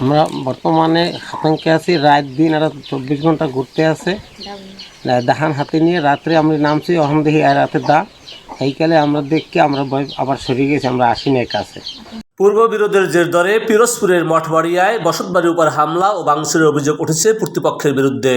আমরা বর্তমানে আতঙ্কে আছি রাত দিন আর চব্বিশ ঘণ্টা ঘুরতে আছে। দাহান হাতে নিয়ে রাত্রে আমরা নামছি অহন দেখি আর রাতে দা। এইকালে আমরা দেখকে আমরা আবার সরে গেছি আমরা আসি না কাছে। পূর্ব বিরোধের জের দরে পিরোজপুরের মঠবাড়িয়ায় বসতবাড়ির উপর হামলা ও ভাঙচুরের অভিযোগ উঠেছে প্রতিপক্ষের বিরুদ্ধে।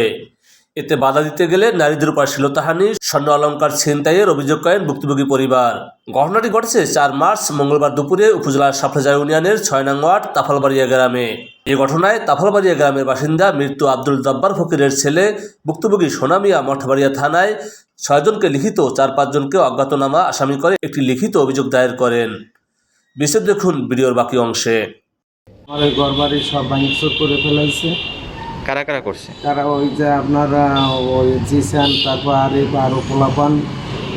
এতে বাধা দিতে গেলে নারীদের উপর শ্লীলতাহানি স্বর্ণ অলঙ্কার ছিনতাইয়ের অভিযোগ করেন ভুক্তভোগী পরিবার। ঘটনাটি ঘটেছে চার মার্চ, মঙ্গলবার দুপুরে উপজেলার সাফলাজা ইউনিয়নের ছয় নং ওয়ার্ড তাফালবাড়িয়া গ্রামে। এই ঘটনায় তাফালবাড়িয়া গ্রামের বাসিন্দা মৃত্যু আব্দুল জব্বার ফকিরের ছেলে, ভুক্তভোগী সোনামিয়া মঠবাড়িয়া থানায় ছয়জনকে লিখিত চার পাঁচজনকে অজ্ঞাতনামা আসামি করে একটি লিখিত অভিযোগ দায়ের করেন। বিশেষ দেখুন ভিডিওর বাকি অংশে। আমার ঘর বাড়ি সব ভাঙচুর করে ফেলাইছে। কারা কারা করছে? তারা ওই যে আপনারা ওই জিসান, তারপর আরিফ আরও পোলাপান,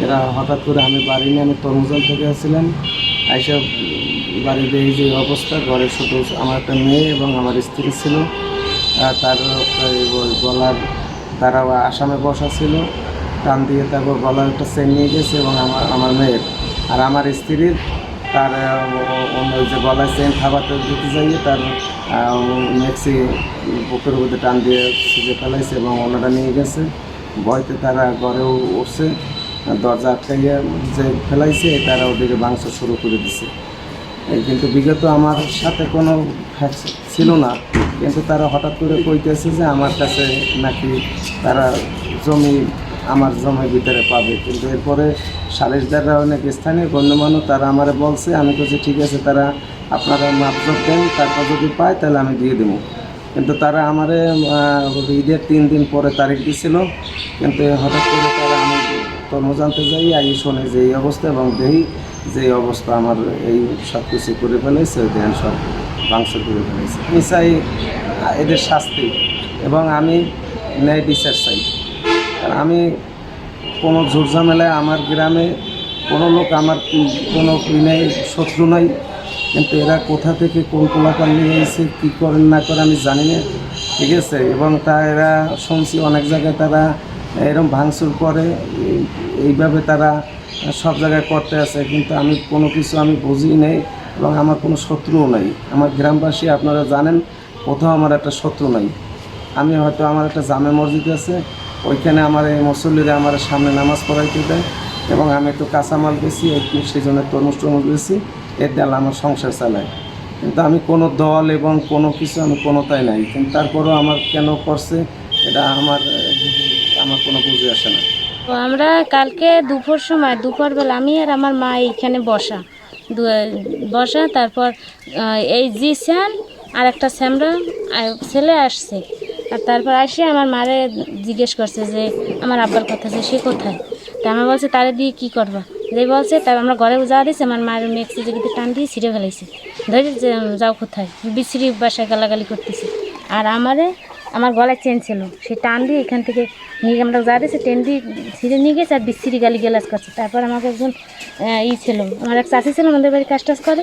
এরা হঠাৎ করে আমি বাড়ি নিয়ে আমি তরমুজান থেকে আসছিলাম। এইসব বাড়িতে এই যে অবস্থা, ঘরে শুধু আমার একটা মেয়ে এবং আমার স্ত্রী ছিল। তার গলার, তারা আসামে বসা ছিল। টান দিয়ে তারপর গলার একটা চেন নিয়ে গেছে এবং আমার আমার মেয়ের। আর আমার স্ত্রীর, তার ওই যে গলায় চেন খাবারটা দিতে যাইয়ে তার মেক্সি বুকের মধ্যে টান দিয়ে সুজে ফেলাইছে এবং ওনারা নিয়ে গেছে। ভয়তে তারা ঘরেও উঠছে, দরজা আটকাইয়া যে ফেলাইছে, তারা ওদিকে মাংস শুরু করে দিছে। কিন্তু বিগত আমার সাথে কোনো ছিল না, কিন্তু তারা হঠাৎ করে কইতেছে যে আমার কাছে নাকি তারা জমি, আমার জমির ভিতরে পাবে। কিন্তু এরপরে সালিশদাররা অনেক স্থানীয় গণ্যমান্য তারা আমারে বলছে, আমি বলছি ঠিক আছে, তারা আপনারা মাত্র দেন, তারপর যদি পায় তাহলে আমি দিয়ে দেবো। কিন্তু তারা আমারে ঈদের তিন দিন পরে তারিখ দিছিল, কিন্তু হঠাৎ করে তারা আমি কর্ম জানতে যাই আই শোনে যে এই অবস্থা এবং দেহি যে অবস্থা আমার এই সব কিছু করে ফেলেছে দেন সব মাংস করে ফেলেছে। আমি চাই এদের শাস্তি এবং আমি ন্যায় বিচার চাই। আমি কোনো ঝুটঝামেলায় আমার গ্রামে কোনো লোক আমার কোনো নেই, শত্রু নাই। কিন্তু এরা কোথা থেকে কোন কোলাপান নিয়ে এসে কী করেন না করে আমি জানি না। ঠিক আছে? এবং তা এরা শুনছি অনেক জায়গায় তারা এরকম ভাঙচুর করে, এই- এইভাবে তারা সব জায়গায় করতে আছে। কিন্তু আমি কোনো কিছু আমি বুঝি নেই এবং আমার কোনো শত্রুও নাই। আমার গ্রামবাসী আপনারা জানেন, কোথাও আমার একটা শত্রু নাই। আমি হয়তো আমার একটা জামে মসজিদ আছে, ওইখানে আমার এই মুসল্লিরা আমার সামনে নামাজ পড়াইতে দেয় এবং আমি একটু কাঁচামাল বেশি সেই জন্য তরমুজ টরমুজ বেশি। এর দ্বারা আমার সংসার চালাই কিন্তু আমি কোনো দল এবং কোনো কিছু আমি কোনোটাই নাই। কিন্তু তারপরেও আমার কেন করছে এটা আমার আমার কোনো বুঝে আসে না। আমরা কালকে দুপুর সময় দুপুরবেলা আমি আর আমার মা এইখানে বসা। বসা তারপর আহ, জি জিসান আর একটা স্যামরা ছেলে আসছে। আর তারপর আসে আমার মারে জিজ্ঞেস করছে যে আমার আব্বার কথা যে সে কোথায়? তা আমার বলছে তারে দিয়ে কী করবা? যে বলছে তার আমরা ঘরে যাওয়া দিয়েছি আমার মায়ের মেক্সি যেগুলো টান দিয়ে ছিঁড়ে ফেলাইছে। ধরে যাও কোথায়? বিশ্রী বাসায় গালাগালি করতেছি। আর আমারে, আমার গলায় চেন ছিল। সে টান দিয়ে এখান থেকে নিয়ে আমরা যা দিয়েছি ট্রেন দিয়ে ছিঁড়ে নিয়ে গেছে আর বিশ্রী গালি গেলাস করছে। তারপর আমাকে একজন ই ছিল, আমার এক চাষি ছিল, আমাদের বাড়ি কাজ টাজ করে।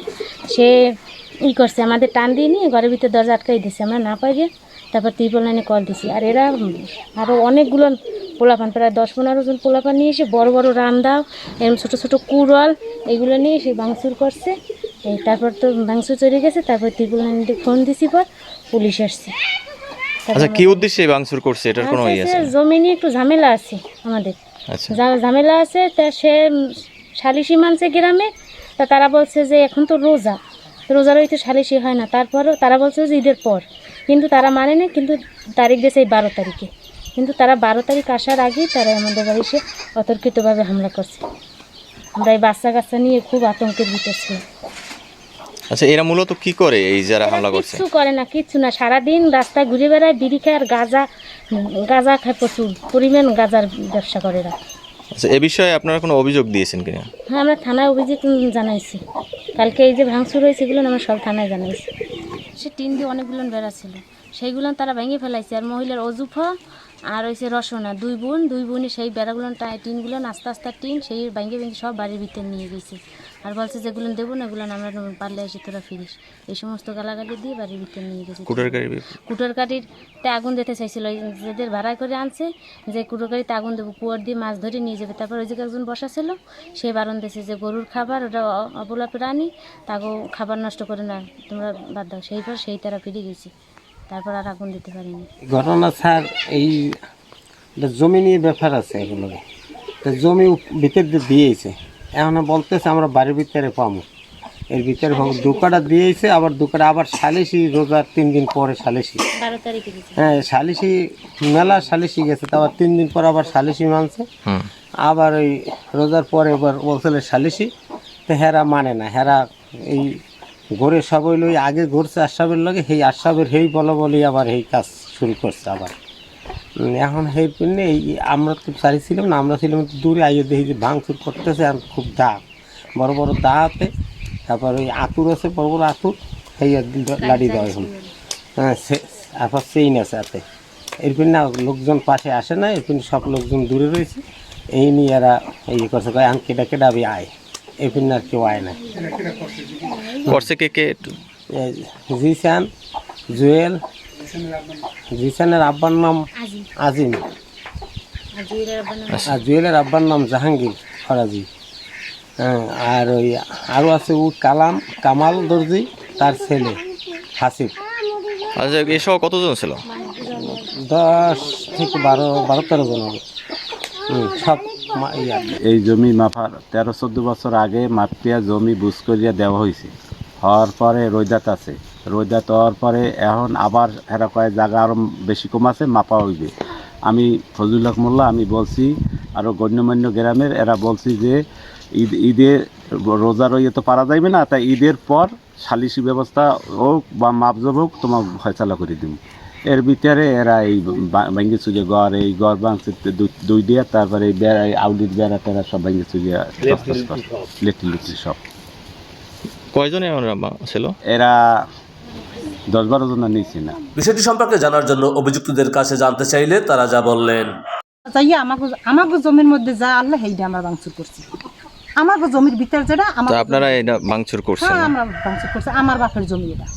সে ই করছে, আমাদের টান দিয়ে নিয়ে ঘরের ভিতরে দরজা আটকাই দিছে। আমরা না পাই তারপর ত্রিপল লাইনে কল দিছি। আর এরা আরও অনেকগুলো পোলাপান প্রায় দশ পনেরো জন পোলাপান নিয়ে এসে বড় বড় রান্দাও এরকম ছোটো ছোটো কুড়ল এগুলো নিয়ে এসে ভাঙচুর করছে। এই তারপর তো ভাঙচুর চলে গেছে তারপর ত্রিপল লাইনে ফোন দিছি পর পুলিশ আসছে। আচ্ছা কি উদ্দেশ্যে ভাঙচুর করছে? এটার কোনো ইয়ে আছে জমি নিয়ে একটু ঝামেলা আছে আমাদের। আচ্ছা। ঝামেলা আছে তা সে সালিশি মানছে গ্রামে তা তারা বলছে যে এখন তো রোজা। রোজার হইতে সালিশি হয় না তারপরও তারা বলছে যে ঈদের পর। কিন্তু তারা মানে না কিন্তু তারিখ দিয়েছে এই বারো তারিখে। কিন্তু তারা বারো তারিখ আসার আগেই তারা আমাদের বাড়ি এসে অতর্কিতভাবে হামলা করছে। আমরা এই বাচ্চা কাচ্চা নিয়ে খুব আতঙ্কের ভিতর ছিলাম আচ্ছা এরা মূলত কি করে এই যারা হামলা করছে? কিচ্ছু করে না কিচ্ছু না। সারাদিন রাস্তায় ঘুরে বেড়ায় বিড়ি খায় আর গাঁজা গাঁজা খায় প্রচুর। পরিমাণ গাঁজার ব্যবসা করে এরা। আচ্ছা এ বিষয়ে আপনারা কোনো অভিযোগ দিয়েছেন কিনা? হ্যাঁ আমরা থানায় অভিযোগ জানাইছি। কালকে এই যে ভাঙচুর হয়েছে এগুলো আমরা সব থানায় জানাইছি। সে টিন দিয়ে অনেকগুলো বেড়া ছিল। সেইগুলো তারা ভেঙে ফেলাইছে। আর মহিলার অজুফা আর হয়েছে রসনা। দুই বোন, দুই বোনে সেই বেড়াগুলো, টিনগুলো, আস্তে আস্তে টিন সেই ভেঙে ভেঙে সব বাড়ির ভিতরে নিয়ে গেছে। আর বলছে যেগুলো দেবো না এগুলো আমরা পারলে এসে তোরা ফিরিস। এই সমস্ত গালাগালি দিয়ে বাড়ির ভিতরে নিয়ে গেছে। কুটার গাড়ি কুটোর গাড়িতে আগুন দিতে চাইছিল। ওই যাদের ভাড়া করে আনছে যে কুটোর গাড়িতে আগুন দেবো কুয়ার দিয়ে মাছ ধরে নিয়ে যাবে। তারপর ওই যে একজন বসা ছিল সে বারণ দিয়েছে যে গরুর খাবার ওটা অবলা প্রাণী তাকেও খাবার নষ্ট করে না তোমরা বাদ দাও। সেই পর সেই তারা ফিরে গেছি। তারপর আর আগুন দিতে পারিনি। ঘটনা স্যার এই জমি নিয়ে ব্যাপার আছে এগুলো তো জমি ভিতর দিয়ে দিয়েছে। এখন বলতেছে আমরা বাড়ির ভিতরে পাবো এর ভিতরে পাবো দুকাটা দিয়েছে আবার দুকাটা আবার সালিশি রোজার তিন দিন পরে সালিশি। হ্যাঁ সালিশি মেলা সালিশি গেছে তো আবার তিন দিন পর আবার সালিশি মানছে। আবার ওই রোজার পরে এবার বলছিল সালিশি তো হেরা মানে না হেরা এই ঘরে সব লই আগে ঘুরছে আশাবের লগে সেই আশাবের হেই বলো বলি আবার এই কাজ শুরু করছে আবার। এখন সেই পিনে এই আমরা তো চারি ছিলাম না আমরা ছিলাম একটু দূরে আইয়ে দেখি যে ভাঙচুর করতেছে আর খুব দা বড় বড় দা হাতে তারপর ওই আতুর আছে বড় বড় আতুর সেই লাড়ি দেওয়া এখন হ্যাঁ সে আবার চেইন আছে হাতে। এরপর না লোকজন পাশে আসে না এরপর সব লোকজন দূরে রয়েছে। এই নিয়ে এরা এই করছে কয় আমি কেটা কেটা আমি আয়। এরপর না আর কেউ আয় না। করছে কে কে? একটু জিসান জুয়েল জিসানের আব্বার নাম? আজি আজিম। আজি এরা বানানো আর জুয়েলের আব্বার নাম জাহাঙ্গীর ফরাজি। হ্যাঁ আর ওই আরও আছে ও কালাম কামাল দর্জি তার ছেলে হাসিফ আচ্ছা এসব কতজন ছিল? দশ থেকে বারো বারো তেরো জন হবে। সব এই জমি মাফার তেরো চোদ্দ বছর আগে মাপিয়া জমি বুঝ করিয়া দেওয়া হয়েছে হওয়ার পরে রোজাত আছে। রোজাত হওয়ার পরে এখন আবার এরা কয়ে জায়গা আরও বেশি কম আছে মাপা হইবে। আমি ফজলুল হক মোল্লা আমি বলছি আরও গণ্যমান্য গ্রামের এরা বলছি যে ঈদ ঈদে রোজার ইয়ে তো পারা যাইবে না তাই ঈদের পর সালিসি ব্যবস্থা হোক বা মাপজব হোক তোমার ফয়সালা করে দিব এর ভিতরে এরা এই ভাঙ্গি চুজে গড় এই গড় ভাঙছে দুই দিয়ে তারপরে এই বেড়া এই আউলির বেড়া টেরা সব ভাঙ্গি চুজে লেটলি লিটলি সব। কয়জন এমন ছিল? এরা দশ বারো জন নিচ্ছি না। বিষয়টি সম্পর্কে জানার জন্য অভিযুক্তদের কাছে জানতে চাইলে তারা যা বললেন। যাইয়া আমাকে আমাকে জমির মধ্যে যা আল্লাহ হেইডা আমরা ভাঙচুর করছি। আমাকে জমির ভিতর যেটা আমার তো আপনারা এটা ভাঙচুর করছেন হ্যাঁ আমরা ভাঙচুর করছি। আমার বাপের জমি এটা।